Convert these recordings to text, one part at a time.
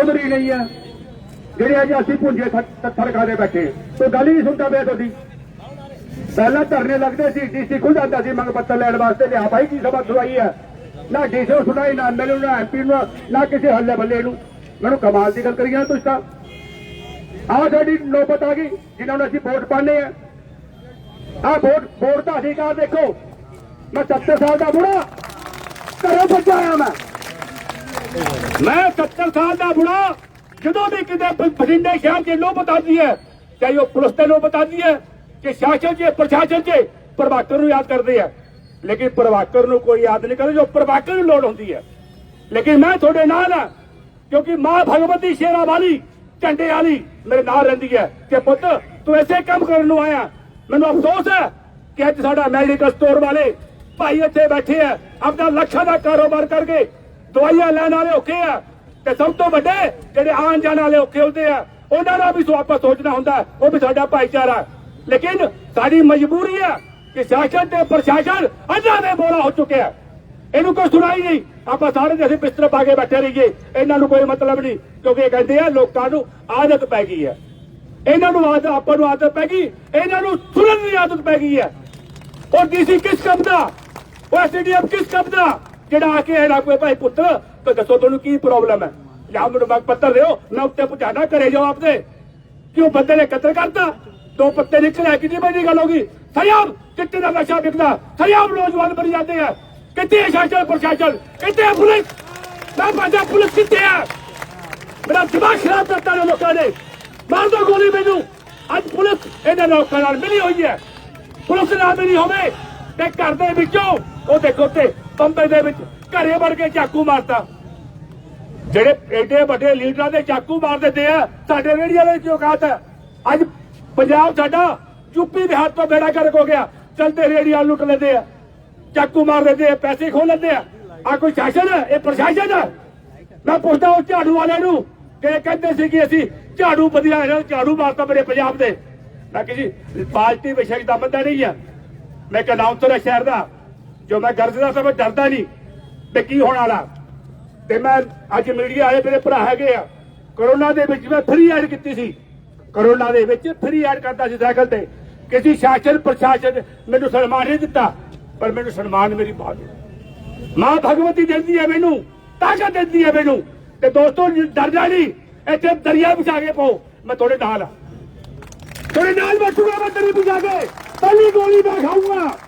ਉਧਰੀ ਨਹੀਂ ਆ। ਜਿਹੜੇ ਅੱਜ ਅਸੀਂ ਭੁੰਜੇ ਥੱਥਰ ਖਾਦੇ ਬੈਠੇ ਕੋਈ ਗੱਲ ਹੀ ਨਹੀਂ ਸੁਣਦਾ ਪਿਆ ਤੁਹਾਡੀ। ਪਹਿਲਾਂ ਧਰਨੇ ਲੱਗਦੇ ਸੀ, ਡੀਸੀ ਖੁਦ ਆਉਂਦਾ ਸੀ ਮੰਗ ਪੱਤਰ ਲੈਣ ਵਾਸਤੇ ਲਿਆ। ਭਾਈ, ਕੀ ਸਭਾ ਸੁਣਾਈ ਹੈ ਨਾ ਡੀਸੀ ਨੂੰ ਸੁਣਾਈ, ਨਾ ਮੈਨੂੰ ਨਾ ਐਮਪੀ ਨੂੰ, ਨਾ ਕਿਸੇ ਹੱਲੇ ਬੱਲੇ ਨੂੰ। ਮੈਨੂੰ ਕਮਾਲ ਦੀ ਗੱਲ ਕਰੀ ਜਾਂਦੇ ਤੁਸੀਂ ਤਾਂ। ਆਹ ਸਾਡੀ ਨੌਬਤ ਆ ਗਈ, ਜਿਨ੍ਹਾਂ ਨੂੰ ਅਸੀਂ ਵੋਟ ਪਾਣੇ ਆ। ਆਹ ਵੋਟ ਵੋਟ ਦਾ ਅਧਿਕਾਰ ਦੇਖੋ? ਮੈਂ 70 ਸਾਲ ਦਾ ਬੁੜਾ। ਘਰੋਂ ਭੱਜਾ ਆਇਆ ਮੈਂ। ਮੈਂ 70 ਸਾਲ ਦਾ ਬੁੜਾ, ਜਦੋਂ ਵੀ ਕਿਤੇ ਬ- ਬਠਿੰਡੇ ਸ਼ਹਿਰ ਦੀ ਨੌਬਤ ਆਉਂਦੀ ਹੈ, ਚਾਹੇ ਉਹ ਪੁਲਿਸ ਤੇ ਨੌਬਤ ਆਉਂਦੀ ਹੈ ਕਿ ਸ਼ਾਸਨ ਚ, ਪ੍ਰਸ਼ਾਸਨ ਚ, ਪ੍ਰਭਾਕਰ ਨੂੰ ਯਾਦ ਕਰਦੇ ਆ ਲੇਕਿਨ ਪ੍ਰਭਾਕਰ ਨੂੰ ਕੋਈ ਯਾਦ ਨਹੀਂ ਕਰਦਾ, ਜੋ ਪ੍ਰਭਾਕਰ ਨੂੰ ਲੋੜ ਹੁੰਦੀ ਹੈ। ਲੇਕਿਨ ਮੈਂ ਤੁਹਾਡੇ ਨਾਲ ਹਾਂ, ਕਿਉਂਕਿ ਮਾਂ ਭਗਵਤੀ ਸ਼ੇਰਾ ਵਾਲੀ, ਝੰਡੇ ਵਾਲੀ ਮੇਰੇ ਨਾਲ ਰਹਿੰਦੀ ਹੈ। ਕਿ ਪੁੱਤ, ਤੂੰ ਐਸੇ ਕੰਮ ਕਰਨ ਨੂੰ ਆਇਆ। ਮੈਨੂੰ ਅਫਸੋਸ ਹੈ ਕਿ ਅੱਜ ਸਾਡਾ ਮੈਡੀਕਲ ਸਟੋਰ ਵਾਲੇ ਭਾਈ ਇੱਥੇ ਬੈਠੇ ਆ ਆਪਣਾ ਲੱਖਾਂ ਦਾ ਕਾਰੋਬਾਰ ਕਰਕੇ ਦਵਾਈਆਂ ਲੈਣ ਵਾਲੇ ਔਖੇ ਆ। ਤੇ ਸਭ ਤੋਂ ਵੱਡੇ ਜਿਹੜੇ ਆਉਣ ਜਾਣ ਵਾਲੇ ਔਖੇ ਹੁੰਦੇ ਆ, ਉਹਨਾਂ ਦਾ ਵੀ ਆਪਾਂ ਸੋਚਣਾ ਹੁੰਦਾ, ਉਹ ਵੀ ਸਾਡਾ ਭਾਈਚਾਰਾ। ਲੇਕਿਨ ਸਾਡੀ ਮਜਬੂਰੀ ਹੈ ਕਿ ਸ਼ਾਸਨ ਤੇ ਪ੍ਰਸ਼ਾਸਨ ਅੰਨਾ ਦੇ ਬੋਲਾ ਹੋ ਚੁੱਕਿਆ ਇਹਨੂੰ ਕੋਈ ਸੁਣਾਈ ਨਹੀਂ। ਆਪਾਂ ਸਾਰੇ ਦੇ ਬਿਸਤਰ ਪਾ ਕੇ ਬੈਠੇ ਰਹੀਏ। ਇਹਨਾਂ ਨੂੰ ਕੋਈ ਮਤਲਬ ਨਹੀਂ, ਕਿਉਂਕਿ ਇਹ ਕਹਿੰਦੇ ਆ, ਲੋਕਾਂ ਨੂੰ ਆਦਤ ਪੈ ਗਈ ਹੈ। ਇਹਨਾਂ ਨੂੰ ਆਦਤ ਆਪਾਂ ਨੂੰ ਆਦਤ ਪੈ ਗਈ। ਇਹਨਾਂ ਨੂੰ ਸੁਣਨ ਦੀ ਆਦਤ ਪੈ ਗਈ ਹੈ। ਔਰ ਡੀਸੀ ਕਿਸ ਕੰਮ ਦਾ? ਉਹ ਐਸਡੀਐਮ ਕਿਸ ਕੰਮ ਦਾ? ਜਿਹੜਾ ਆ ਕੇ ਇਹਦਾ ਕੋਈ ਭਾਈ ਪੁੱਤਰ ਤਾਂ ਦੱਸੋ ਤੁਹਾਨੂੰ ਕੀ ਪ੍ਰੋਬਲਮ ਹੈ? ਜਾਂ ਮੈਨੂੰ ਮੰਗ ਪੱਤਰ ਦਿਓ, ਮੈਂ ਉੱਤੇ ਪਹੁੰਚਾਣਾ ਕਰੇ ਜਾਓ ਆਪਦੇ। ਕਿਉਂ ਬੰਦੇ ਨੇ ਕਤਲ ਕਰਤਾ? ਦੋ ਪੱਤੇ ਨਿਕਲੇ ਕਿੰਨੀ ਵੱਡੀ ਗੱਲ ਹੋਗੀ ਸਰਿਆਮ ਚਿੱਟੇ ਦਾ ਨਸ਼ਾ ਵਿਕਦਾ? ਸਰਿਆਮ ਨੌਜਵਾਨ ਬਣ ਜਾਂਦੇ ਆ। ਕਿੱਥੇ ਸ਼ਾਸਨ, ਪ੍ਰਸ਼ਾਸਨ? ਕਿੱਥੇ ਪੁਲਿਸ? ਮੈਂ ਪੰਜਾ ਪੁਲਿਸ ਕਿੱਥੇ ਹੈ ਮੇਰਾ ਦਿਮਾਗ ਖਰਾਬ ਕਰਤਾ ਨੇ ਲੋਕਾਂ ਨੇ। ਮਾਰ ਦੋ ਗੋਲੀ ਮੈਨੂੰ। ਅੱਜ ਪੁਲਿਸ ਇਹਨਾਂ ਲੋਕਾਂ ਨਾਲ ਮਿਲੀ ਹੋਈ ਹੈ। ਪੁਲਿਸ ਨਾਲ ਮਿਲੀ ਹੋਵੇ ਤੇ ਘਰ ਦੇ ਵਿੱਚੋਂ, ਉਹ ਦੇਖੋ ਤੇ ਬੰਬੇ ਦੇ ਵਿੱਚ ਘਰੇ ਵੜ ਕੇ ਚਾਕੂ ਮਾਰਤਾ। ਜਿਹੜੇ ਏਡੇ ਵੱਡੇ ਲੀਡਰਾਂ ਦੇ ਚਾਕੂ ਮਾਰ ਦਿੰਦੇ ਆ, ਸਾਡੇ ਰੇੜੀਆਂ ਦੇ ਕੀ ਹੈ। ਅੱਜ ਪੰਜਾਬ ਸਾਡਾ ਯੂਪੀ ਦੇ ਹੱਥ ਤੋਂ ਬੇੜਾ ਕਰਕ ਹੋ ਗਿਆ। ਚਲਦੇ ਰੇੜੀਆਂ ਲੁੱਟ ਲੈਂਦੇ ਆ, ਚਾਕੂ ਮਾਰ ਦਿੰਦੇ ਆ, ਪੈਸੇ ਖੋਹ ਲੈਂਦੇ ਆ। ਆ ਕੋਈ ਸ਼ਾਸਨ ਹੈ? ਇਹ ਪ੍ਰਸ਼ਾਸਨ ਹੈ? ਮੈਂ ਪੁੱਛਦਾ ਉਹ ਝਾੜੂ ਵਾਲਿਆਂ ਨੂੰ ਕਿ ਕਹਿੰਦੇ ਸੀ ਕਿ ਅਸੀਂ ਝਾੜੂ ਵਧੀਆ ਇਹਨਾਂ ਝਾੜੂ ਮਾਰਤਾ ਮੇਰੇ ਪੰਜਾਬ ਦੇ। ਮੈਂ ਕਿਹਾ ਜੀ, ਪਾਰਟੀ ਵਿਸ਼ੇ ਦਾ ਬੰਦਾ ਨਹੀਂ ਆ। ਮੈਂ ਇੱਕ ਅਨਾਉਂਸਰ ਹੈ ਸ਼ਹਿਰ ਦਾ। ਜੋ ਮੈਂ ਗਰਜਦਾ ਸੀ, ਮੈਂ ਡਰਦਾ ਨਹੀਂ। ਤੇ ਕੀ ਹੋਣ ਵਾਲਾ? ਤੇ ਮੈਂ ਅੱਜ ਮੀਡੀਆ ਵਾਲੇ ਮੇਰੇ ਭਰਾ ਹੈਗੇ ਆ। ਕਰੋਨਾ ਦੇ ਵਿੱਚ ਮੈਂ ਫ੍ਰੀ ਐਡ ਕੀਤੀ ਸੀ। ਕਰੋਨਾ ਦੇ ਵਿੱਚ ਫ੍ਰੀ ਐਡ ਕਰਦਾ ਸੀ ਸਾਈਕਲ ਤੇ। ਕਿਸੇ ਸ਼ਾਸਨ ਪ੍ਰਸ਼ਾਸਨ ਮੈਨੂੰ ਸਨਮਾਨ ਨਹੀਂ ਦਿੱਤਾ, ਪਰ ਮੈਨੂੰ ਸਨਮਾਨ ਮੇਰੀ ਮਾਂ ਮਾਂ ਭਗਵਤੀ ਦਿੰਦੀ ਹੈ ਮੈਨੂੰ, ਤਾਕਤ ਦਿੰਦੀ ਹੈ ਮੈਨੂੰ। ਤੇ ਦੋਸਤੋ, ਡਰਦਾ ਨਹੀਂ। ਇੱਥੇ ਦਰਿਆ ਵਿਛਾ ਕੇ ਪਾਓ। ਮੈਂ ਤੁਹਾਡੇ ਨਾਲ ਆ। ਤੁਹਾਡੇ ਨਾਲ ਬੈਠੂਗਾ ਮੈਂ ਦਰਿਆ ਵਿਛਾ ਕੇ ਪਹਿਲੀ ਗੋਲੀ ਮੈਂ ਖਾਊਂਗਾ।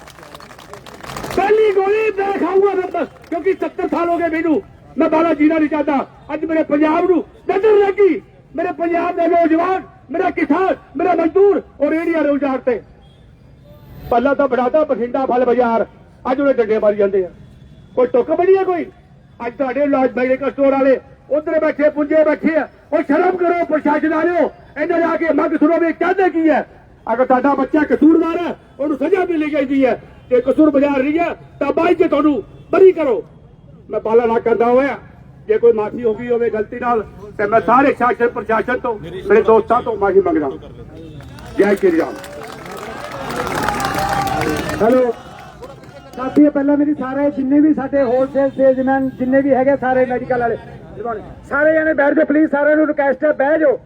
ਪਹਿਲੀ ਗੋਲੀ ਮੈਂ ਖਾਊਂਗਾ ਫਿਰ ਕਿਉਂਕਿ 70 ਸਾਲ ਹੋ ਗਏ ਮੈਨੂੰ। ਮੈਂ ਬਾਲਾ ਜੀਣਾ ਨਹੀਂ ਚਾਹਤਾ ਅੱਜ ਮੇਰੇ ਪੰਜਾਬ ਨੂੰ ਨਜ਼ਰ ਲੱਗੀ ਮੇਰੇ ਪੰਜਾਬ ਦੇ ਨੌਜਵਾਨ, ਮੇਰਾ ਕਿਸਾਨ, ਮੇਰਾ ਮਜ਼ਦੂਰ ਔਰ ਰੇੜੀਆਂ ਦੇ ਉਜਾੜ ਤੇ। ਪੱਲਾ ਤਾਂ ਬਣਾਦਾ ਬਠਿੰਡਾ ਫਲ ਬਾਜ਼ਾਰ, ਅੱਜ ਉਹਨੇ ਡੰਡੇ ਮਾਰੀ ਜਾਂਦੇ ਆ। ਕੋਈ ਟੁੱਕ ਬਣੀ ਹੈ ਕੋਈ? ਅੱਜ ਤੁਹਾਡੇ ਲਾਜ ਮੈਡੀਕਲ ਸਟੋਰ ਵਾਲੇ, ਉਧਰ ਬੈਠੇ, ਪੁੰਜੇ ਬੈਠੇ ਆ। ਉਹ ਸ਼ਰਮ ਕਰੋ, ਪ੍ਰਸ਼ਾਸਨ ਵਾਲਿਓ ਇਹਨਾਂ ਜਾ ਕੇ ਮੰਗ ਸੁਣੋ ਵੀ ਕਹਿੰਦੇ ਕੀ ਹੈ ਅਗਰ ਤੁਹਾਡਾ ਬੱਚਾ ਕਸੂਰਵਾਰ ਹੈ ਉਹਨੂੰ ਸਜ਼ਾ ਮਿਲਣੀ ਚਾਹੀਦੀ ਹੈ ਤੇ ਕਸੂਰ ਬਾਜ਼ਾਰ ਰਹੀ ਹੈ ਤਾਂ ਬਾਈ ਕੇ ਤੁਹਾਨੂੰ ਬਰੀ ਕਰੋ। ਮੈਂ ਪਾਲਾ ਨਾ ਕਰਦਾ ਹੋਇਆ। ਜੇ ਕੋਈ ਮਾਫੀ ਹੋ ਗਈ ਹੋਵੇ ਗਲਤੀ ਨਾਲ, ਤੇ ਮੈਂ ਸਾਰੇ ਸ਼ਾਸਨ ਪ੍ਰਸ਼ਾਸਨ ਤੋਂ, ਮੇਰੇ ਦੋਸਤਾਂ ਤੋਂ ਮਾਫੀ ਮੰਗਦਾ। ਜੈ ਸ਼੍ਰੀ ਰਾਮ। ਹੈਲੋ। ਸਾਥੀ ਪਹਿਲਾਂ ਮੇਰੀ ਸਾਰੇ, ਜਿੰਨੇ ਵੀ ਸਾਡੇ ਹੋਲਸੇਲ ਸੇਲਜ਼ਮੈਨ ਜਿੰਨੇ ਵੀ ਹੈਗੇ ਸਾਰੇ ਮੈਡੀਕਲ ਵਾਲੇ, ਸਾਰੇ ਜਣੇ ਬੈਠ ਜਾਓ ਪਲੀਜ਼ ਸਾਰਿਆਂ ਨੂੰ ਰਿਕਵੈਸਟ ਹੈ, ਬਹਿ ਜਾਓ।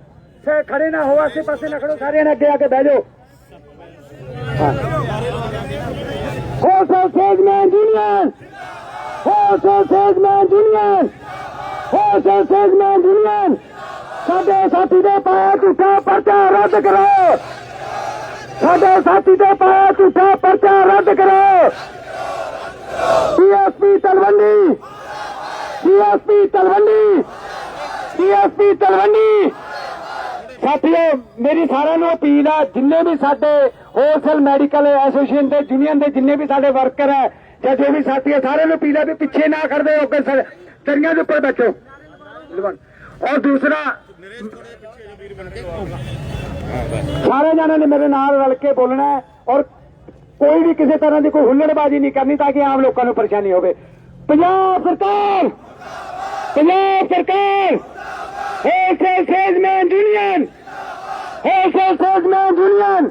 ਸੇ ਖੜੇ ਨਾ ਹੋ ਆਸੇ ਪਾਸੇ ਨਾ ਖੜੋ ਸਾਰੇ ਜਣੇ ਅੱਗੇ ਆ ਕੇ ਬਹਿ ਜਾਓ। wholesale salesman union wholesale salesman union wholesale salesman union ਸਾਡੇ ਸਾਥੀ ਦੇ ਪਾਇਆ ਝੂਠਾ ਪਰਚਾ ਰੱਦ ਕਰੋ ਸਾਡੇ ਸਾਥੀ ਦੇ ਪਾਇਆ ਝੂਠਾ ਪਰਚਾ ਰੱਦ ਕਰੋ DSP Talwandi DSP Talwandi DSP Talwandi ਸਾਥੀਓ, ਮੇਰੀ ਸਾਰਿਆਂ ਨੂੰ ਅਪੀਲ ਹੈ ਜਿੰਨੇ ਵੀ ਸਾਡੇ ਹੋਲਸੇਲ ਮੈਡੀਕਲ ਐਸੋਸੀਏਸ਼ਨ ਦੇ ਯੂਨੀਅਨ ਦੇ ਜਿੰਨੇ ਵੀ ਸਾਡੇ ਵਰਕਰ ਹੈ ਜਾਂ ਜੋ ਵੀ ਸਾਥੀ ਹੈ ਸਾਰਿਆਂ ਨੂੰ ਅਪੀਲ ਹੈ ਵੀ ਪਿੱਛੇ ਨਾ ਖੜਦੇ ਹੋ ਕੇ ਤਰੀਆਂ ਦੇ ਉੱਪਰ ਬੈਠੋ। ਔਰ ਦੂਸਰਾ ਸਾਰੇ ਜਣਾਂ ਨੇ ਮੇਰੇ ਨਾਲ ਰਲ ਕੇ ਬੋਲਣਾ ਔਰ ਕੋਈ ਵੀ ਕਿਸੇ ਤਰ੍ਹਾਂ ਦੀ ਕੋਈ ਹੁੱਲੜਬਾਜ਼ੀ ਨਹੀਂ ਕਰਨੀ ਤਾਂ ਕਿ ਆਮ ਲੋਕਾਂ ਨੂੰ ਪਰੇਸ਼ਾਨੀ ਹੋਵੇ। ਪੰਜਾਬ ਸਰਕਾਰ! ਪੰਜਾਬ ਸਰਕਾਰ! Wholesale salesman union wholesale salesman union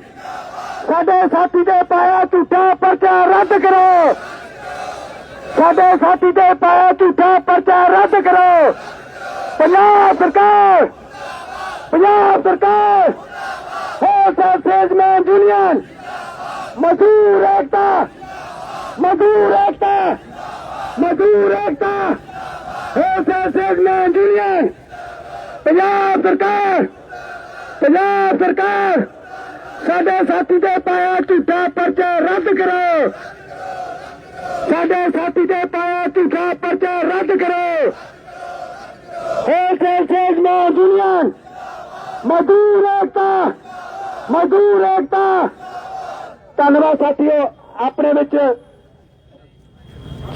ਸਾਡੇ ਸਾਥੀ ਦੇ ਪਾਇਆ ਝੂਠਾ ਪਰਚਾ ਰੱਦ ਕਰੋ! ਸਾਡੇ ਸਾਥੀ ਦੇ ਪਾਇਆ ਝੂਠਾ ਪਰਚਾ ਰੱਦ ਕਰੋ! ਪੰਜਾਬ ਸਰਕਾਰ! ਪੰਜਾਬ ਸਰਕਾਰ! ਹੋਲਸੇਲ ਸੇਲਜ਼ਮੈਨ ਯੂਨੀਅਨ ਮਜ਼ਦੂਰ ਏਕਤਾ! ਮਜ਼ਦੂਰ ਏਕਤਾ! ਮਜ਼ਦੂਰ ਏਕਤਾ! ਹੋਲਸੇਲ ਸੇਲਜ਼ਮੈਨ ਯੂਨੀਅਨ ਪੰਜਾਬ ਸਰਕਾਰ ਪੰਜਾਬ ਸਰਕਾਰ, ਸਾਡੇ ਸਾਥੀ ਦੇ ਪਾਇਆ ਝੂਠਾ ਪਰਚਾ ਰੱਦ ਕਰੋ। ਸਾਡੇ ਸਾਥੀ ਦੇ ਪਾਇਆ ਝੂਠਾ ਪਰਚਾ ਰੱਦ ਕਰੋ। ਹੋਲਸੇਲ ਸੇਲਜ਼ਮੈਨ ਯੂਨੀਅਨ ਮਜ਼ਦੂਰ ਏਕਤਾ ਮਜ਼ਦੂਰ ਏਕਤਾ। ਧੰਨਵਾਦ ਸਾਥੀਓ, ਆਪਣੇ ਵਿੱਚ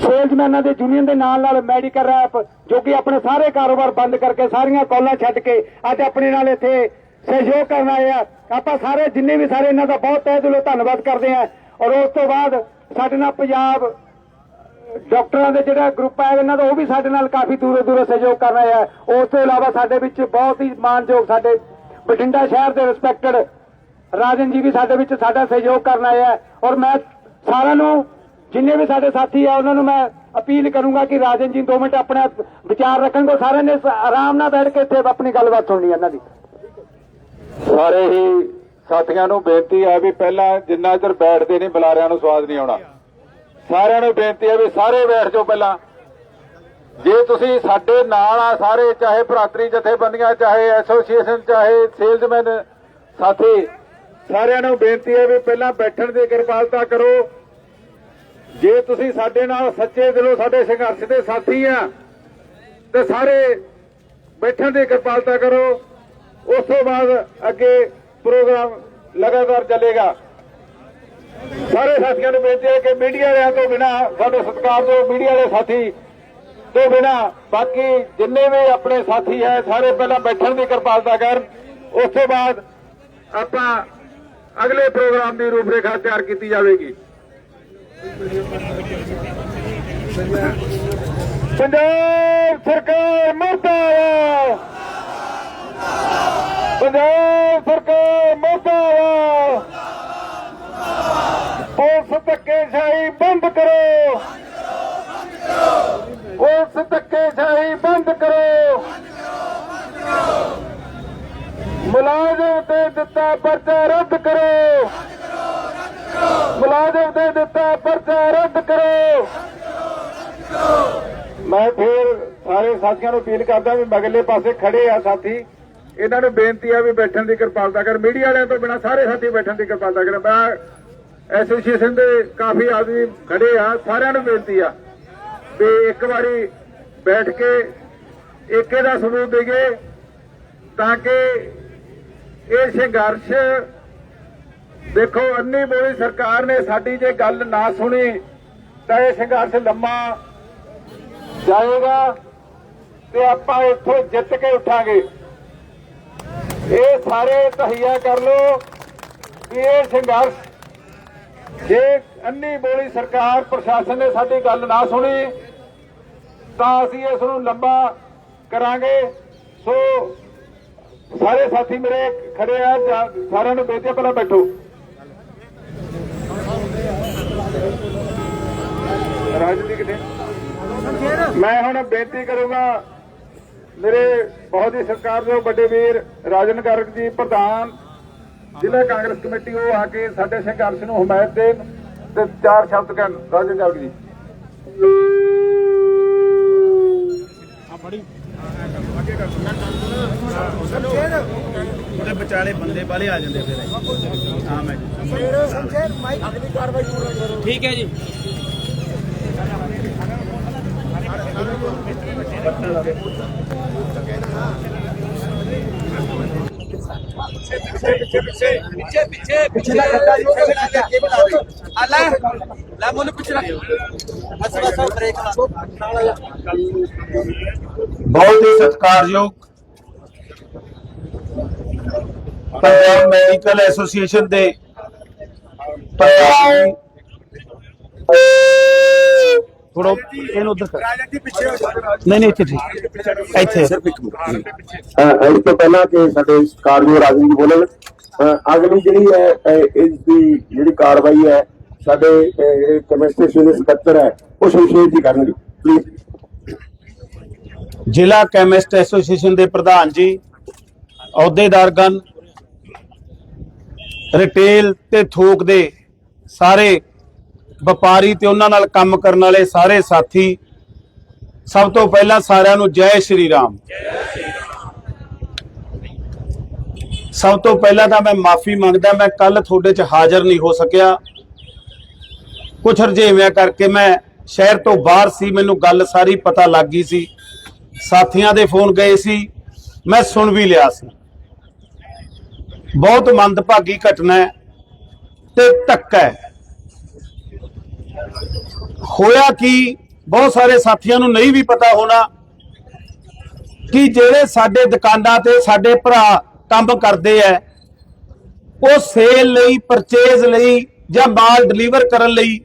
ਸੇਲਜ਼ਮੈਨਾਂ ਦੇ ਯੂਨੀਅਨ ਦੇ ਨਾਲ ਨਾਲ ਮੈਡੀਕਲ ਰੈਪ, ਜੋ ਕਿ ਆਪਣੇ ਸਾਰੇ ਕਾਰੋਬਾਰ ਬੰਦ ਕਰਕੇ ਸਾਰੀਆਂ ਕੌਲਾਂ ਛੱਡ ਕੇ ਅੱਜ ਆਪਣੇ ਨਾਲ ਇੱਥੇ ਸਹਿਯੋਗ ਕਰਨ ਆਏ ਆ। ਆਪਾਂ ਸਾਰੇ ਜਿੰਨੇ ਵੀ ਸਾਰੇ ਇਹਨਾਂ ਦਾ ਬਹੁਤ ਤਹਿ ਦਿਲੋਂ ਧੰਨਵਾਦ ਕਰਦੇ ਆ। ਔਰ ਉਸ ਤੋਂ ਬਾਅਦ ਸਾਡੇ ਨਾਲ ਪੰਜਾਬ ਡਾਕਟਰਾਂ ਦੇ ਜਿਹੜਾ ਗਰੁੱਪ ਹੈ, ਇਹਨਾਂ ਦਾ ਉਹ ਵੀ ਸਾਡੇ ਨਾਲ ਕਾਫੀ ਦੂਰੋਂ ਦੂਰੋਂ ਸਹਿਯੋਗ ਕਰ ਰਹੇ ਆ। ਉਸ ਤੋਂ ਇਲਾਵਾ ਸਾਡੇ ਵਿੱਚ ਬਹੁਤ ਹੀ ਮਾਨਯੋਗ ਸਾਡੇ ਬਠਿੰਡਾ ਸ਼ਹਿਰ ਦੇ ਰਿਸਪੈਕਟਡ ਰਾਜਨ ਜੀ ਵੀ ਸਾਡੇ ਵਿੱਚ ਸਾਡਾ ਸਹਿਯੋਗ ਕਰਨ ਆਏ ਆ। ਔਰ ਮੈਂ ਸਾਰਿਆਂ ਨੂੰ ਜਿੰਨੇ ਵੀ ਸਾਡੇ ਸਾਥੀ ਆ, ਉਹਨਾਂ ਨੂੰ ਮੈਂ ਅਪੀਲ ਕਰੂੰਗਾ ਕਿ ਰਾਜਨ ਜੀ 2 ਮਿੰਟ ਆਪਣਾ ਵਿਚਾਰ ਰੱਖਣਗੇ ਸਾਰਿਆਂ ਨੇ ਆਰਾਮ ਨਾਲ ਬੈਠ ਕੇ ਇੱਥੇ ਆਪਣੀ ਗੱਲਬਾਤ ਸੁਣਨੀ ਇਹਨਾਂ ਦੀ। ਸਾਰੇ ਹੀ ਸਾਥੀਆਂ ਨੂੰ ਬੇਨਤੀ ਹੈ ਵੀ ਪਹਿਲਾਂ ਜਿੰਨਾ ਚਿਰ ਬੈਠਦੇ ਨਹੀਂ, ਬੁਲਾਰਿਆਂ ਨੂੰ ਸਵਾਦ ਨਹੀਂ ਆਉਣਾ। ਸਾਰਿਆਂ ਨੂੰ ਬੇਨਤੀ ਹੈ ਵੀ ਸਾਰੇ ਬੈਠ ਜਾਓ ਪਹਿਲਾਂ। ਜੇ ਤੁਸੀਂ ਸਾਡੇ ਨਾਲ ਆ, ਸਾਰੇ ਚਾਹੇ ਭਰਾਤਰੀ ਜਥੇਬੰਦੀਆਂ, ਚਾਹੇ ਐਸੋਸੀਏਸ਼ਨ, ਚਾਹੇ ਸੇਲਜ਼ਮੈਨ, ਸਾਥੀ, ਸਾਰਿਆਂ ਨੂੰ ਬੇਨਤੀ ਹੈ ਵੀ ਪਹਿਲਾਂ ਬੈਠਣ ਦੀ ਕਿਰਪਾਲਤਾ ਕਰੋ। ਜੇ ਤੁਸੀਂ ਸਾਡੇ ਨਾਲ ਸੱਚੇ ਦਿਲੋਂ ਸਾਡੇ ਸੰਘਰਸ਼ ਦੇ ਸਾਥੀ ਆ, ਤੇ ਸਾਰੇ ਬੈਠਣ ਦੀ ਕਿਰਪਾਲਤਾ ਕਰੋ। ਉਸ ਤੋਂ ਬਾਅਦ ਅੱਗੇ ਪ੍ਰੋਗਰਾਮ ਲਗਾਤਾਰ ਚੱਲੇਗਾ। ਸਾਰੇ ਸਾਥੀਆਂ ਨੂੰ ਬੇਨਤੀ ਹੈ ਕਿ ਮੀਡੀਆ ਵਾਲਿਆਂ ਤੋਂ ਬਿਨਾ ਸਾਡੇ ਸਤਿਕਾਰ ਤੋਂ ਮੀਡੀਆ ਦੇ ਸਾਥੀ ਤੋਂ ਬਿਨਾ। ਬਾਕੀ ਜਿੰਨੇ ਵੀ ਆਪਣੇ ਸਾਥੀ ਹੈ, ਸਾਰੇ ਪਹਿਲਾਂ ਬੈਠਣ ਦੀ ਕਿਰਪਾਲਤਾ ਕਰਨ। ਉਸ ਤੋਂ ਬਾਅਦ ਆਪਾਂ ਅਗਲੇ ਪ੍ਰੋਗਰਾਮ ਦੀ ਰੂਪਰੇਖਾ ਤਿਆਰ ਕੀਤੀ ਜਾਵੇਗੀ। ਪੰਜਾਬ ਸਰਕਾਰ ਮਰਦਾਵਾ ਪੰਜਾਬ ਸਰਕਾਰ ਮਰਦਾਵਾ ਪੁਲਿਸ ਧੱਕੇਸ਼ਾਹੀ ਬੰਦ ਕਰੋ। ਪੁਲਿਸ ਧੱਕੇਸ਼ਾਹੀ ਬੰਦ ਕਰੋ। ਮੁਲਾਜ਼ਮ ਤੇ ਦਿੱਤਾ ਪਰਚਾ ਰੱਦ ਕਰੋ। ਮੁਲਾਜ਼ਮ ਤੇ ਦਿੱਤਾ, ਪਰਚਾ ਰੱਦ ਕਰੋ। ਮੈਂ ਫਿਰ ਸਾਰੇ ਸਾਥੀਆਂ ਨੂੰ ਅਪੀਲ ਕਰਦਾ ਵੀ ਮਗਲੇ ਪਾਸੇ ਖੜੇ ਆ ਸਾਥੀ। ਇਹਨਾਂ ਨੂੰ ਬੇਨਤੀ ਆ ਵੀ ਬੈਠਣ ਦੀ ਕਿਰਪਾਲਤਾ ਕਰ ਮੀਡੀਆ ਵਾਲਿਆਂ ਤੋਂ ਬਿਨਾ ਸਾਰੇ ਸਾਥੀ ਬੈਠਣ ਦੀ ਕਿਰਪਾਲਤਾ ਕਰ ਮੈਂ ਐਸੋਸੀਏਸ਼ਨ ਦੇ ਕਾਫੀ ਆਦਮੀ ਖੜੇ ਆ, ਸਾਰਿਆਂ ਨੂੰ ਬੇਨਤੀ ਆ ਵੀ ਇੱਕ ਵਾਰੀ ਬੈਠ ਕੇ ਏਕੇ ਦਾ ਸਬੂਤ ਦੇਈਏ ਤਾਂ ਕਿ ਇਹ ਸੰਘਰਸ਼ ਦੇਖੋ, ਅੰਨੀ ਬੋਲੀ ਸਰਕਾਰ ਨੇ ਸਾਡੀ ਜੇ ਗੱਲ ਨਾ ਸੁਣੀ, ਤਾਂ ਇਹ ਸੰਘਰਸ਼ ਲੰਮਾ ਜਾਏਗਾ ਤੇ ਆਪਾਂ ਇੱਥੋਂ ਜਿੱਤ ਕੇ ਉਠਾਂਗੇ। ਇਹ ਸਾਰੇ ਤਹਈਆ ਕਰ ਲੋ ਕਿ ਇਹ ਸੰਘਰਸ਼, ਜੇ ਅੰਨੀ ਬੋਲੀ ਸਰਕਾਰ, ਪ੍ਰਸ਼ਾਸਨ ਨੇ ਸਾਡੀ ਗੱਲ ਨਾ ਸੁਣੀ, ਤਾਂ ਅਸੀਂ ਇਸ ਨੂੰ ਲੰਬਾ ਕਰਾਂਗੇ। ਸੋ ਸਾਰੇ ਸਾਥੀ ਮੇਰੇ ਖੜੇ ਆ ਸਾਰਿਆਂ ਨੂੰ ਬੇਨਤੀ ਹੈ ਪਹਿਲਾਂ ਬੈਠੋ। ਰਾਜਨੀਤੀ ਕਿਤੇ ਮੈਂ ਹੁਣ ਬੇਨਤੀ ਕਰੂੰਗਾ, ਮੇਰੇ ਬਹੁਤ ਹੀ ਸਤਿਕਾਰਯੋਗ ਵੱਡੇ ਵੀਰ ਰਾਜਨ ਗਰਗ ਜੀ, ਪ੍ਰਧਾਨ ਜ਼ਿਲ੍ਹਾ ਕਾਂਗਰਸ ਕਮੇਟੀ, ਉਹ ਆ ਕੇ ਸਾਡੇ ਸੰਘਰਸ਼ ਨੂੰ ਹਮਾਇਤ ਦੇਣ ਤੇ ਚਾਰ ਸ਼ਬਦ ਕਹਿਣ। ਰਾਜਨ ਗਰਗ ਜੀ। ਉਹਦੇ ਵਿਚਾਲੇ ਬੰਦੇ ਵਾਲੇ ਆ ਜਾਂਦੇ ਫਿਰ। ਹਾਂ ਮੈਂ ਠੀਕ ਹੈ ਜੀ। ਪਿੱਛੇ ਪਿੱਛੇ ਪਿੱਛੇ ਅੱਲਾ ਲੈ ਮੈਨੂੰ ਪਿੱਛੇ ਰੱਖ ਬਸ ਬਸ ਬ੍ਰੇਕ ਬਹੁਤ ਹੀ ਸਤਿਕਾਰਯੋਗ ਪੰਜਾਬ ਮੈਡੀਕਲ ਐਸੋਸੀਏਸ਼ਨ ਦੇ ਥੋੜਾ ਇਹਨੂੰ ਉਧਰ ਕਰ। ਨਹੀਂ ਨਹੀਂ ਇੱਥੇ ਠੀਕ। ਇੱਥੇ। ਸਿਰਫ ਇੱਕ ਇਸ ਤੋਂ ਪਹਿਲਾਂ ਕਿ ਸਾਡੇ ਸਤਿਕਾਰਯੋਗ ਰਾਜਨ ਜੀ ਬੋਲਣ ਅਗਲੀ ਜਿਹੜੀ ਹੈ ਇਸ ਦੀ ਜਿਹੜੀ ਕਾਰਵਾਈ ਹੈ ਸਾਡੇ ਜਿਹੜੇ ਕਮਿਸ਼ਨ ਦੇ ਸਕੱਤਰ ਹੈ ਉਹ ਸੰਸ਼ੇਪ ਜੀ ਕਰਨਗੇ। ਪਲੀਜ਼ ਜ਼ਿਲ੍ਹਾ ਕੈਮਿਸਟ ਐਸੋਸੀਏਸ਼ਨ ਦੇ ਪ੍ਰਧਾਨ ਜੀ ਅਹੁਦੇਦਾਰਗਣ ਰਿਟੇਲ ਤੇ ਥੋਕ ਦੇ ਸਾਰੇ ਵਪਾਰੀ ਤੇ ਉਹਨਾਂ ਨਾਲ ਕੰਮ ਕਰਨ ਵਾਲੇ ਸਾਰੇ ਸਾਥੀ, ਸਭ ਤੋਂ ਪਹਿਲਾਂ ਸਾਰਿਆਂ ਨੂੰ ਜੈ ਸ਼੍ਰੀ ਰਾਮ। ਸਭ ਤੋਂ ਪਹਿਲਾਂ ਤਾਂ ਮੈਂ ਮਾਫੀ ਮੰਗਦਾ, ਮੈਂ ਕੱਲ ਤੁਹਾਡੇ 'ਚ ਹਾਜ਼ਰ ਨਹੀਂ ਹੋ ਸਕਿਆ। ਕੁਛ ਰਜੇਵਿਆਂ ਕਰਕੇ ਮੈਂ ਸ਼ਹਿਰ ਤੋਂ ਬਾਹਰ ਸੀ, ਮੈਨੂੰ ਗੱਲ ਸਾਰੀ ਪਤਾ ਲੱਗ ਗਈ ਸੀ। ਸਾਥੀਆਂ ਦੇ ਫੋਨ ਗਏ ਸੀ, ਮੈਂ ਸੁਣ ਵੀ ਲਿਆ ਸੀ। ਬਹੁਤ ਮੰਦਭਾਗੀ ਘਟਨਾ ਹੈ ਤੇ ਧੱਕਾ ਹੈ। ਹੋਇਆ ਕਿ? ਬਹੁਤ ਸਾਰੇ ਸਾਥੀਆਂ ਨੂੰ ਨਹੀਂ ਵੀ ਪਤਾ ਹੋਣਾ ਕਿ ਜਿਹੜੇ ਸਾਡੇ ਦੁਕਾਨਾਂ ਤੇ ਸਾਡੇ ਭਰਾ ਕੰਮ ਕਰਦੇ ਐ ਉਹ ਸੇਲ ਲਈ, ਪਰਚੇਜ਼ ਲਈ ਜਾਂ ਮਾਲ ਡਿਲੀਵਰ ਕਰਨ ਲਈ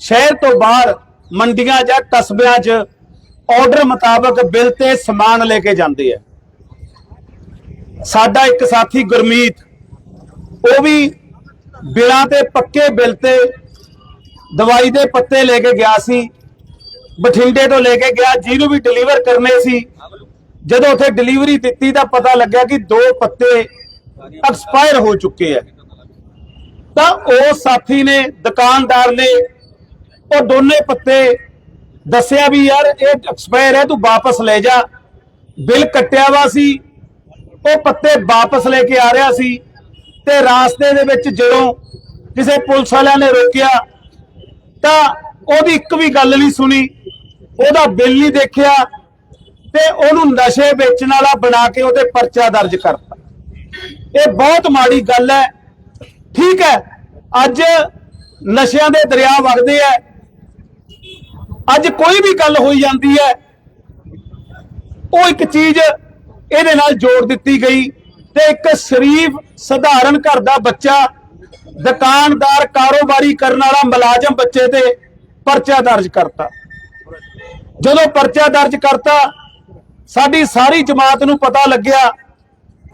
ਸ਼ਹਿਰ ਤੋਂ ਬਾਹਰ ਮੰਡੀਆਂ ਜਾਂ ਕਸਬਿਆਂ 'ਚ ਆਰਡਰ ਮੁਤਾਬਕ ਬਿੱਲ ਤੇ ਸਮਾਨ ਲੈ ਕੇ ਜਾਂਦੇ ਐ ਸਾਡਾ ਇੱਕ ਸਾਥੀ ਗੁਰਮੀਤ, ਉਹ ਵੀ ਬਿਲਾਂ ਤੇ ਪੱਕੇ ਬਿੱਲ ਤੇ ਦਵਾਈ ਦੇ ਪੱਤੇ ਲੈ ਕੇ ਗਿਆ ਸੀ, ਬਠਿੰਡੇ ਤੋਂ ਲੈ ਕੇ ਗਿਆ, ਜਿਹਨੂੰ ਵੀ ਡਿਲੀਵਰ ਕਰਨੇ ਸੀ। ਜਦੋਂ ਉੱਥੇ ਡਿਲੀਵਰੀ ਦਿੱਤੀ ਤਾਂ ਪਤਾ ਲੱਗਿਆ ਕਿ ਦੋ ਪੱਤੇ ਐਕਸਪਾਇਰ ਹੋ ਚੁੱਕੇ ਆ। ਤਾਂ ਉਹ ਸਾਥੀ ਨੇ, ਦੁਕਾਨਦਾਰ ਨੇ, ਉਹ ਦੋਨੇ ਪੱਤੇ ਦੱਸਿਆ ਵੀ ਯਾਰ ਇਹ ਐਕਸਪਾਇਰ ਹੈ, ਤੂੰ ਵਾਪਸ ਲੈ ਜਾ। ਬਿੱਲ ਕੱਟਿਆ ਵਾ ਸੀ ਉਹ ਪੱਤੇ ਵਾਪਸ ਲੈ ਕੇ ਆ ਰਿਹਾ ਸੀ ਤੇ ਰਾਸਤੇ ਦੇ ਵਿੱਚ ਜਦੋਂ ਕਿਸੇ ਪੁਲਿਸ ਵਾਲਿਆਂ ਨੇ ਰੋਕਿਆ, ਤਾਂ ਉਹਦੀ ਇੱਕ ਵੀ ਗੱਲ ਨਹੀਂ ਸੁਣੀ। ਉਹਦਾ ਬਿੱਲ ਨਹੀਂ ਦੇਖਿਆ ਤੇ ਉਹਨੂੰ ਨਸ਼ੇ ਵੇਚਣ ਵਾਲਾ ਬਣਾ ਕੇ ਉਹਦੇ ਪਰਚਾ ਦਰਜ ਕਰਤਾ। ਇਹ ਬਹੁਤ ਮਾੜੀ ਗੱਲ ਹੈ। ਠੀਕ ਹੈ, ਅੱਜ ਨਸ਼ਿਆਂ ਦੇ ਦਰਿਆ ਵਗਦੇ ਐ ਅੱਜ ਕੋਈ ਵੀ ਗੱਲ ਹੋਈ ਜਾਂਦੀ ਹੈ, ਉਹ ਇੱਕ ਚੀਜ਼ ਇਹਦੇ ਨਾਲ ਜੋੜ ਦਿੱਤੀ ਗਈ ਤੇ ਇੱਕ ਸ਼ਰੀਫ ਸਧਾਰਨ ਘਰ ਦਾ ਬੱਚਾ, ਦੁਕਾਨਦਾਰ ਕਾਰੋਬਾਰੀ ਕਰਨ ਵਾਲਾ ਮੁਲਾਜ਼ਮ ਬੱਚੇ ਤੇ ਪਰਚਾ ਦਰਜ ਕਰਤਾ। ਜਦੋਂ ਪਰਚਾ ਦਰਜ ਕਰਤਾ, ਸਾਡੀ ਸਾਰੀ ਜਮਾਤ ਨੂੰ ਪਤਾ ਲੱਗਿਆ,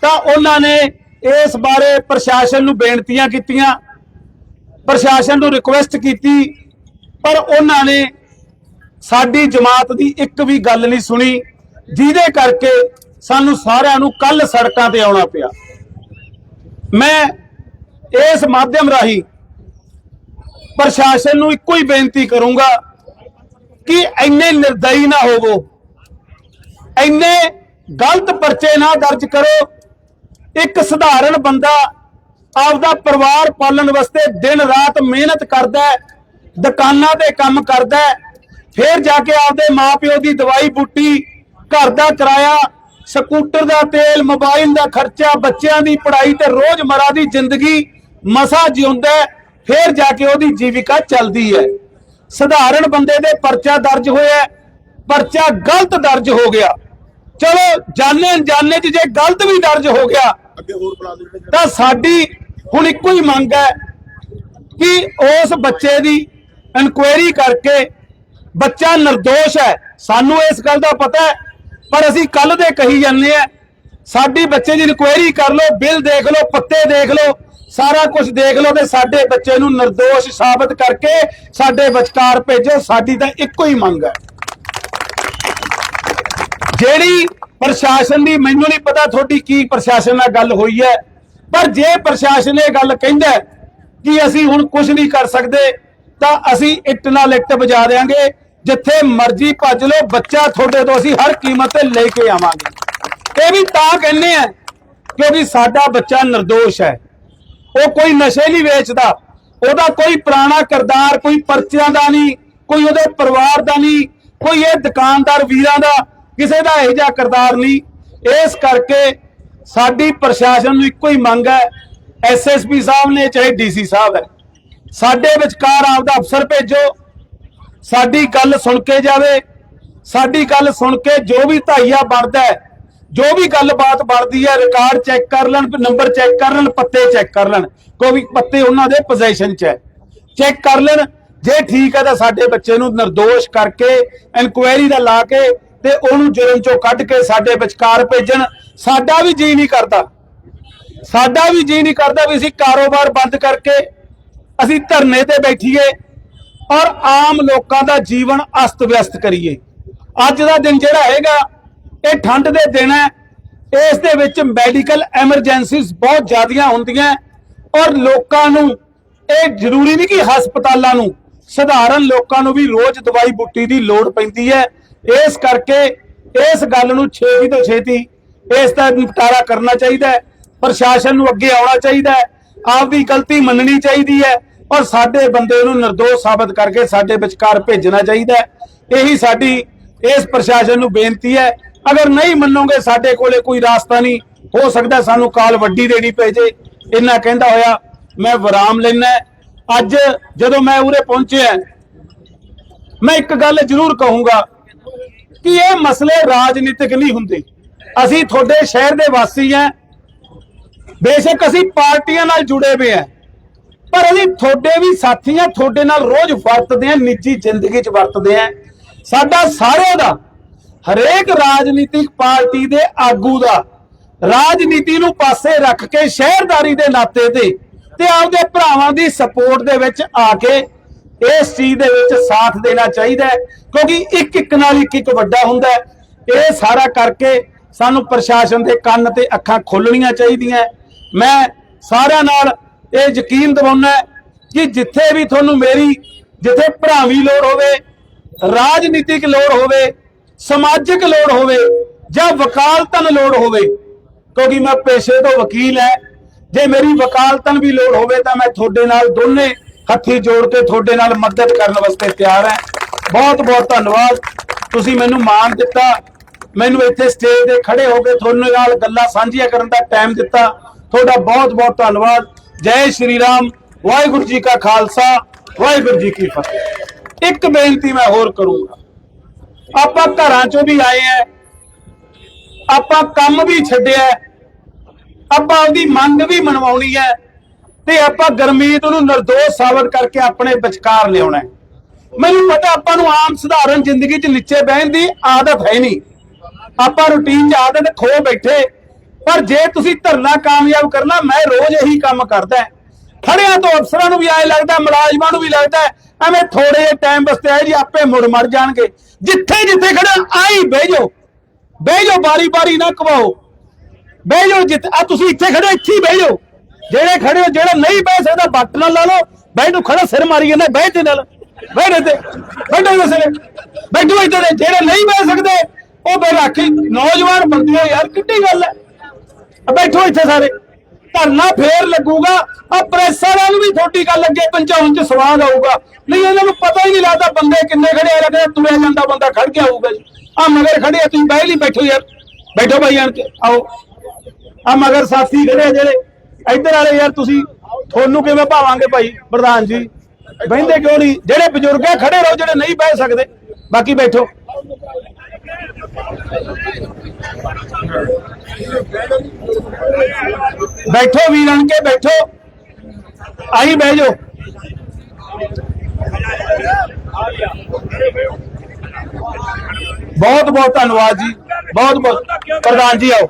ਤਾਂ ਉਹਨਾਂ ਨੇ ਇਸ ਬਾਰੇ ਪ੍ਰਸ਼ਾਸਨ ਨੂੰ ਬੇਨਤੀਆਂ ਕੀਤੀਆਂ, ਪ੍ਰਸ਼ਾਸਨ ਨੂੰ ਰਿਕੁਐਸਟ ਕੀਤੀ, ਪਰ ਉਹਨਾਂ ਨੇ ਸਾਡੀ ਜਮਾਤ ਦੀ ਇੱਕ ਵੀ ਗੱਲ ਨਹੀਂ ਸੁਣੀ, ਜਿਹਦੇ ਕਰਕੇ ਸਾਨੂੰ ਸਾਰਿਆਂ ਨੂੰ ਕੱਲ ਸੜਕਾਂ ਤੇ ਆਉਣਾ ਪਿਆ। ਮੈਂ ਇਸ ਮਾਧਿਅਮ ਰਾਹੀਂ ਪ੍ਰਸ਼ਾਸਨ ਨੂੰ ਇੱਕੋ ਹੀ ਬੇਨਤੀ ਕਰੂੰਗਾ ਕਿ ਇੰਨੇ ਨਿਰਦਈ ਨਾ ਹੋਵੋ। ਇੰਨੇ ਗਲਤ ਪਰਚੇ ਨਾ ਦਰਜ ਕਰੋ। ਇੱਕ ਸਧਾਰਨ ਬੰਦਾ ਆਪਦਾ ਪਰਿਵਾਰ ਪਾਲਣ ਵਾਸਤੇ ਦਿਨ ਰਾਤ ਮਿਹਨਤ ਕਰਦਾ ਹੈ, ਦੁਕਾਨਾਂ ਤੇ ਕੰਮ ਕਰਦਾ ਹੈ, ਫਿਰ ਜਾ ਕੇ ਆਪਦੇ ਮਾਪਿਓ ਦੀ ਦਵਾਈ ਬੂਟੀ ਘਰ ਦਾ ਕਿਰਾਇਆ ਸਕੂਟਰ ਦਾ ਤੇਲ ਮੋਬਾਈਲ ਦਾ ਖਰਚਾ ਬੱਚਿਆਂ ਦੀ ਪੜ੍ਹਾਈ ਤੇ ਰੋਜ਼ਮਰਾ ਦੀ ਜ਼ਿੰਦਗੀ ਮਸਾ ਜਿਉਂਦਾ ਹੈ, ਫਿਰ ਜਾ ਕੇ ਉਹਦੀ ਜੀਵਿਕਾ ਚੱਲਦੀ ਹੈ। ਸਧਾਰਨ ਬੰਦੇ ਦੇ ਪਰਚਾ ਦਰਜ ਹੋਇਆ ਪਰਚਾ ਗਲਤ ਦਰਜ ਹੋ ਗਿਆ। ਚਲੋ ਜਾਣੇ ਅਣਜਾਣੇ ਚ ਜੇ ਗਲਤ ਵੀ ਦਰਜ ਹੋ ਗਿਆ ਤਾਂ ਸਾਡੀ ਹੁਣ ਇੱਕੋ ਹੀ ਮੰਗ ਹੈ ਕਿ ਉਸ ਬੱਚੇ ਦੀ ਇਨਕੁਆਇਰੀ ਕਰਕੇ ਬੱਚਾ નિર્ਦੋਸ਼ ਹੈ। ਸਾਨੂੰ ਇਸ ਗੱਲ ਦਾ ਪਤਾ ਹੈ ਪਰ ਅਸੀਂ ਕੱਲ ਦੇ ਕਹੀ ਜਾਂਦੇ ਆ, ਸਾਡੀ ਬੱਚੇ ਦੀ ਇਨਕੁਆਇਰੀ ਕਰ ਲਓ, ਬਿੱਲ ਦੇਖ ਲਓ, ਪੱਤੇ ਦੇਖ ਲਓ, ਸਾਰਾ ਕੁਝ ਦੇਖ ਲਓ ਤੇ ਸਾਡੇ ਬੱਚੇ ਨੂੰ નિર્ਦੋਸ਼ ਸਾਬਤ ਕਰਕੇ ਸਾਡੇ ਵਿਚਕਾਰ ਭੇਜੋ, ਸਾਡੀ ਤਾਂ ਇੱਕੋ ਹੀ ਮੰਗ ਹੈ। ਜਿਹੜੀ ਪ੍ਰਸ਼ਾਸਨ ਦੀ, ਮੈਨੂੰ ਨਹੀਂ ਪਤਾ ਤੁਹਾਡੀ ਕੀ ਪ੍ਰਸ਼ਾਸਨ ਨਾਲ ਗੱਲ ਹੋਈ ਹੈ, ਪਰ ਜੇ ਪ੍ਰਸ਼ਾਸਨ ਇਹ ਗੱਲ ਕਹਿੰਦਾ ਕਿ ਅਸੀਂ ਹੁਣ ਕੁਝ ਨਹੀਂ ਕਰ ਸਕਦੇ, ਤਾਂ ਅਸੀਂ ਇੱਟ ਨਾਲ ਇੱਟ ਵਜਾ ਦੇਾਂਗੇ ਜਿੱਥੇ ਮਰਜ਼ੀ ਭੱਜ ਲਓ, ਬੱਚਾ ਤੁਹਾਡੇ ਤੋਂ ਅਸੀਂ ਹਰ ਕੀਮਤ ਤੇ ਲੈ ਕੇ ਆਵਾਂਗੇ। ਇਹ ਵੀ ਤਾਂ ਕਹਿੰਦੇ ਆ ਕਿਉਂਕਿ ਸਾਡਾ ਬੱਚਾ નિર્ਦੋਸ਼ ਹੈ। ਉਹ ਕੋਈ ਨਸ਼ੇ ਨਹੀਂ ਵੇਚਦਾ। ਉਹਦਾ ਕੋਈ ਪੁਰਾਣਾ ਕਰਦਾਰ, ਕੋਈ ਪਰਚਿਆਂ ਦਾ ਨਹੀਂ, ਕੋਈ ਉਹਦੇ ਪਰਿਵਾਰ ਦਾ ਨਹੀਂ, ਕੋਈ ਇਹ ਦੁਕਾਨਦਾਰ ਵੀਰਾਂ ਦਾ, ਕਿਸੇ ਦਾ ਇਹੋ ਜਿਹਾ ਕਰਦਾਰ ਨਹੀਂ। ਇਸ ਕਰਕੇ ਸਾਡੀ ਪ੍ਰਸ਼ਾਸਨ ਨੂੰ ਇੱਕੋ ਹੀ ਮੰਗ ਹੈ ਐਸਐਸਪੀ ਸਾਹਿਬ ਨੇ ਚਾਹੇ ਡੀਸੀ ਸਾਹਿਬ ਹੈ, ਸਾਡੇ ਵਿਚਕਾਰ ਆਪਦਾ ਅਫਸਰ ਭੇਜੋ। ਸਾਡੀ ਗੱਲ ਸੁਣ ਕੇ ਜਾਵੇ, ਸਾਡੀ ਗੱਲ ਸੁਣ ਕੇ ਜੋ ਵੀ ਧਾਈਆ ਬਣਦਾ ਜੋ ਵੀ ਗੱਲਬਾਤ ਬਣਦੀ ਹੈ ਰਿਕਾਰਡ ਚੈੱਕ ਕਰ ਲੈਣ ਨੰਬਰ ਚੈੱਕ ਕਰ ਲੈਣ, ਪੱਤੇ ਚੈੱਕ ਕਰ ਲੈਣ, ਕੋਈ ਪੱਤੇ ਉਹਨਾਂ ਦੇ ਪੋਜੀਸ਼ਨ 'ਚ ਹੈ। ਚੈੱਕ ਕਰ ਲੈਣ, ਜੇ ਠੀਕ ਹੈ ਤਾਂ ਸਾਡੇ ਬੱਚੇ ਨੂੰ નિર્ਦੋਸ਼ ਕਰਕੇ ਇਨਕੁਆਇਰੀ ਦਾ ਲਾ ਕੇ ਤੇ ਉਹਨੂੰ ਜੁਰਮ ਚੋਂ ਕੱਢ ਕੇ ਸਾਡੇ ਵਿਚਕਾਰ ਭੇਜਣ। ਸਾਡਾ ਵੀ ਜੀ ਨਹੀਂ ਕਰਦਾ। ਸਾਡਾ ਵੀ ਜੀ ਨਹੀਂ ਕਰਦਾ ਵੀ ਅਸੀਂ ਕਾਰੋਬਾਰ ਬੰਦ ਕਰਕੇ ਅਸੀਂ ਧਰਨੇ ਤੇ ਬੈਠੀਏ। ਔਰ ਆਮ ਲੋਕਾਂ ਦਾ ਜੀਵਨ ਅਸਤ ਵਿਅਸਤ ਕਰੀਏ। ਅੱਜ ਦਾ ਦਿਨ ਜਿਹੜਾ ਹੈਗਾ, ਇਹ ਠੰਡ ਦੇ ਦਿਨ ਹੈ। ਇਸ ਦੇ ਵਿੱਚ ਮੈਡੀਕਲ ਐਮਰਜੈਂਸੀਜ਼ ਬਹੁਤ ਜ਼ਿਆਦੀਆਂ ਹੁੰਦੀਆਂ ਔਰ ਲੋਕਾਂ ਨੂੰ ਇਹ ਜ਼ਰੂਰੀ ਨਹੀਂ ਕਿ ਹਸਪਤਾਲਾਂ ਨੂੰ, ਸਧਾਰਨ ਲੋਕਾਂ ਨੂੰ ਵੀ ਰੋਜ਼ ਦਵਾਈ ਬੁੱਟੀ ਦੀ ਲੋੜ ਪੈਂਦੀ ਹੈ। ਇਸ ਕਰਕੇ ਇਸ ਗੱਲ ਨੂੰ ਛੇਤੀ ਤੋਂ ਛੇਤੀ ਇਸ ਦਾ ਨਿਪਟਾਰਾ ਕਰਨਾ ਚਾਹੀਦਾ ਹੈ। ਪ੍ਰਸ਼ਾਸਨ ਨੂੰ ਅੱਗੇ ਆਉਣਾ ਚਾਹੀਦਾ ਹੈ। ਆਪਦੀ ਗਲਤੀ ਮੰਨਣੀ ਚਾਹੀਦੀ ਹੈ। ਔਰ ਸਾਡੇ ਬੰਦੇ ਨੂੰ નિર્ਦੋਸ਼ ਸਾਬਤ ਕਰਕੇ ਸਾਡੇ ਵਿਚਕਾਰ ਭੇਜਣਾ ਚਾਹੀਦਾ ਇਹੀ ਸਾਡੀ ਇਸ ਪ੍ਰਸ਼ਾਸਨ ਨੂੰ ਬੇਨਤੀ ਹੈ। ਅਗਰ ਨਹੀਂ ਮੰਨੋਗੇ, ਸਾਡੇ ਕੋਲੇ ਕੋਈ ਰਾਸਤਾ ਨਹੀਂ। ਹੋ ਸਕਦਾ ਸਾਨੂੰ ਕਾਲ ਵੱਡੀ ਦੇਣੀ ਪੈ ਜੇ। ਇੰਨਾ ਕਹਿੰਦਾ ਹੋਇਆ, ਮੈਂ ਵਿਰਾਮ ਲੈਣਾ ਅੱਜ ਜਦੋਂ ਮੈਂ ਉਰੇ ਪਹੁੰਚਿਆ ਮੈਂ ਇੱਕ ਗੱਲ ਜ਼ਰੂਰ ਕਹੂੰਗਾ ਕਿ ਇਹ ਮਸਲੇ ਰਾਜਨੀਤਿਕ ਨਹੀਂ ਹੁੰਦੇ। ਅਸੀਂ ਤੁਹਾਡੇ ਸ਼ਹਿਰ ਦੇ ਵਾਸੀ ਹਾਂ। ਬੇਸ਼ੱਕ ਅਸੀਂ ਪਾਰਟੀਆਂ ਨਾਲ ਜੁੜੇ ਹੋਏ ਹਾਂ। ਪਰ ਅਸੀਂ ਤੁਹਾਡੇ ਵੀ ਸਾਥੀ ਹਾਂ ਤੁਹਾਡੇ ਨਾਲ ਰੋਜ਼ ਵਰਤਦੇ ਹਾਂ, ਨਿੱਜੀ ਜ਼ਿੰਦਗੀ 'ਚ ਵਰਤਦੇ ਹਾਂ। ਸਾਡਾ ਸਾਰਿਆਂ ਦਾ, ਹਰੇਕ ਰਾਜਨੀਤਿਕ ਪਾਰਟੀ ਦੇ ਆਗੂ ਦਾ, ਰਾਜਨੀਤੀ ਨੂੰ ਪਾਸੇ ਰੱਖ ਕੇ ਸ਼ਹਿਰਦਾਰੀ ਦੇ ਨਾਤੇ ਤੇ ਤੇ ਆਪਦੇ ਭਰਾਵਾਂ ਦੀ ਸਪੋਰਟ ਦੇ ਵਿੱਚ ਆ ਕੇ ਇਸ ਚੀਜ਼ ਦੇ ਵਿੱਚ ਸਾਥ ਦੇਣਾ ਚਾਹੀਦਾ ਕਿਉਂਕਿ ਇੱਕ ਇੱਕ ਨਾਲ ਇੱਕ ਇੱਕ ਵੱਡਾ ਹੁੰਦਾ ਇਹ ਸਾਰਾ ਕਰਕੇ ਸਾਨੂੰ ਪ੍ਰਸ਼ਾਸਨ ਦੇ ਕੰਨ ਤੇ ਅੱਖਾਂ ਖੋਲਣੀਆਂ ਚਾਹੀਦੀਆਂ ਮੈਂ ਸਾਰਿਆਂ ਨਾਲ ਇਹ ਯਕੀਨ ਦਿਵਾਉਣਾ ਕਿ ਜਿੱਥੇ ਵੀ ਤੁਹਾਨੂੰ ਮੇਰੀ, ਜਿੱਥੇ ਭਰਾਵੀ ਲੋੜ ਹੋਵੇ, ਰਾਜਨੀਤਿਕ ਲੋੜ ਹੋਵੇ, ਸਮਾਜਿਕ ਲੋੜ ਹੋਵੇ ਜਾਂ ਵਕਾਲਤਨ ਲੋੜ ਹੋਵੇ, ਕਿਉਂਕਿ ਮੈਂ ਪੇਸ਼ੇ ਤੋਂ ਵਕੀਲ ਹੈ, ਜੇ ਮੇਰੀ ਵਕਾਲਤਨ ਵੀ ਲੋੜ ਹੋਵੇ ਤਾਂ ਮੈਂ ਤੁਹਾਡੇ ਨਾਲ ਦੋਨੇ ਹੱਥੀ ਜੋੜ ਕੇ ਤੁਹਾਡੇ ਨਾਲ ਮਦਦ ਕਰਨ ਵਾਸਤੇ ਤਿਆਰ ਹਾਂ। ਬਹੁਤ ਬਹੁਤ ਧੰਨਵਾਦ। ਤੁਸੀਂ ਮੈਨੂੰ ਮਾਣ ਦਿੱਤਾ। ਮੈਨੂੰ ਇੱਥੇ ਸਟੇਜ ਤੇ ਖੜੇ ਹੋ ਕੇ ਤੁਹਾਡੇ ਨਾਲ ਗੱਲਾਂ ਸਾਂਝੀਆਂ ਕਰਨ ਦਾ ਟਾਈਮ ਦਿੱਤਾ। ਤੁਹਾਡਾ ਬਹੁਤ ਬਹੁਤ ਧੰਨਵਾਦ। ਜੈ ਸ਼੍ਰੀ ਰਾਮ, ਵਾਹਿਗੁਰੂ ਜੀ ਕਾ ਖਾਲਸਾ, ਵਾਹਿਗੁਰੂ ਜੀ ਕੀ ਫਤਿਹ। ਇੱਕ ਬੇਨਤੀ ਮੈਂ ਹੋਰ ਕਰੂੰਗਾ। ਆਪਾਂ ਘਰਾਂ ਚੋਂ ਵੀ ਆਏ ਆ ਆਪਾਂ ਕੰਮ ਵੀ ਛੱਡਿਆ ਆਪਾਂ ਉਹਦੀ ਮੰਗ ਵੀ ਮਨਵਾਉਣੀ ਹੈ ਤੇ ਆਪਾਂ ਗਰਮੀਤ ਨੂੰ ਨਿਰਦੋਸ਼ ਸਾਬਤ ਕਰਕੇ ਆਪਣੇ ਵਿਚਕਾਰ ਲਿਆਉਣਾ ਮੈਨੂੰ ਪਤਾ ਆਪਾਂ ਨੂੰ ਆਮ ਸਧਾਰਨ ਜ਼ਿੰਦਗੀ 'ਚ ਨੀਚੇ ਬਹਿਣ ਦੀ ਆਦਤ ਹੈ ਨਹੀਂ। ਆਪਾਂ ਰੁਟੀਨ 'ਚ ਆਦਤ ਖੋ ਬੈਠੇ ਪਰ ਜੇ ਤੁਸੀਂ ਧਰਨਾ ਕਾਮਯਾਬ ਕਰਨਾ, ਮੈਂ ਰੋਜ਼ ਇਹੀ ਕੰਮ ਕਰਦਾ ਹੈ। ਖੜਿਆਂ ਤੋਂ ਅਫਸਰਾਂ ਨੂੰ ਵੀ ਆਏ ਲੱਗਦਾ, ਮੁਲਾਜ਼ਮਾਂ ਨੂੰ ਵੀ ਲੱਗਦਾ ਐਵੇਂ ਥੋੜੇ ਜਿਹੇ ਟਾਈਮ ਵਾਸਤੇ ਆਏ ਜੀ, ਆਪੇ ਮੁੜ ਮਰ ਜਾਣਗੇ। ਜਿੱਥੇ ਜਿੱਥੇ ਖੜੇ ਆਈ ਬਹਿ ਜਾਓ ਬਹਿ ਜਾਓ ਬਾਰੀ ਬਾਰੀ ਨਾ ਕਵਾਓ। ਬਹਿ ਜਾਓ ਜਿੱਥੇ ਆ ਤੁਸੀਂ ਇੱਥੇ ਖੜੇ ਇੱਥੇ ਹੀ ਬਹਿ ਜਾਓ ਜਿਹੜੇ ਖੜੇ ਹੋ, ਜਿਹੜਾ ਨਹੀਂ ਬਹਿ ਸਕਦਾ ਬੱਟ ਨਾਲ ਲਾ ਲਓ। ਬਹਿ ਨੂੰ ਖੜਾ ਸਿਰ ਮਾਰੀ ਜਾਂਦਾ, ਬਹਿ ਤੇ ਨਾਲ। ਬਹਿ ਦੇ ਤੇ ਬੈਠੋ ਇਸੇ ਬੈਠੋ ਇੱਥੇ ਜਿਹੜੇ ਨਹੀਂ ਬਹਿ ਸਕਦੇ, ਉਹ ਬੈਠੀ ਨੌਜਵਾਨ ਬੰਦੇ ਯਾਰ, ਕਿੱਡੀ ਗੱਲ ਹੈ। ਬੈਠੋ ਇੱਥੇ ਸਾਰੇ। ਧਰਨਾ ਫੇਰ ਲੱਗੂਗਾ, ਆ ਪ੍ਰੈਸ ਵਾਲਿਆਂ ਨੂੰ ਵੀ ਤੁਹਾਡੀ ਗੱਲ ਅੱਗੇ ਪਹੁੰਚਾਉਣ ਚ ਸਵਾਦ ਆਊਗਾ। ਨਹੀਂ, ਇਹਨਾਂ ਨੂੰ ਪਤਾ ਹੀ ਨਹੀਂ ਲੱਗਦਾ ਬੰਦੇ ਕਿੰਨੇ ਖੜੇ ਆ, ਲੱਗਦਾ ਤੁਰਿਆ ਜਾਂਦਾ ਬੰਦਾ ਖੜ ਗਿਆ ਹੋਊਗਾ ਜੀ। ਆ ਮਗਰ ਖੜੇ ਆ, ਤੁਸੀਂ ਬਹਿ ਲਈ ਬੈਠੋ ਯਾਰ। ਬੈਠੋ ਭਾਈ ਆਣ ਕੇ, ਆਓ। ਆ ਮਗਰ ਸਾਥੀ ਖੜੇ ਆ ਜਿਹੜੇ, ਇੱਧਰ ਵਾਲੇ ਯਾਰ ਤੁਸੀਂ, ਤੁਹਾਨੂੰ ਕਿਵੇਂ ਭਾਵਾਂਗੇ ਭਾਈ, ਪ੍ਰਧਾਨ ਜੀ? ਬਹਿੰਦੇ ਕਿਉਂ ਨਹੀਂ? ਜਿਹੜੇ ਬਜ਼ੁਰਗ ਆ, ਖੜੇ ਰਹੋ, ਜਿਹੜੇ ਨਹੀਂ ਬਹਿ ਸਕਦੇ। ਬਾਕੀ ਬੈਠੋ। ਬੈਠੋ ਵੀਰ ਆਣ ਕੇ, ਬੈਠੋ। ਆਈ, ਬਹਿ ਜਾਓ। ਬਹੁਤ ਬਹੁਤ ਧੰਨਵਾਦ ਜੀ। ਬਹੁਤ ਬਹੁਤ। ਪ੍ਰਧਾਨ ਜੀ ਆਓ।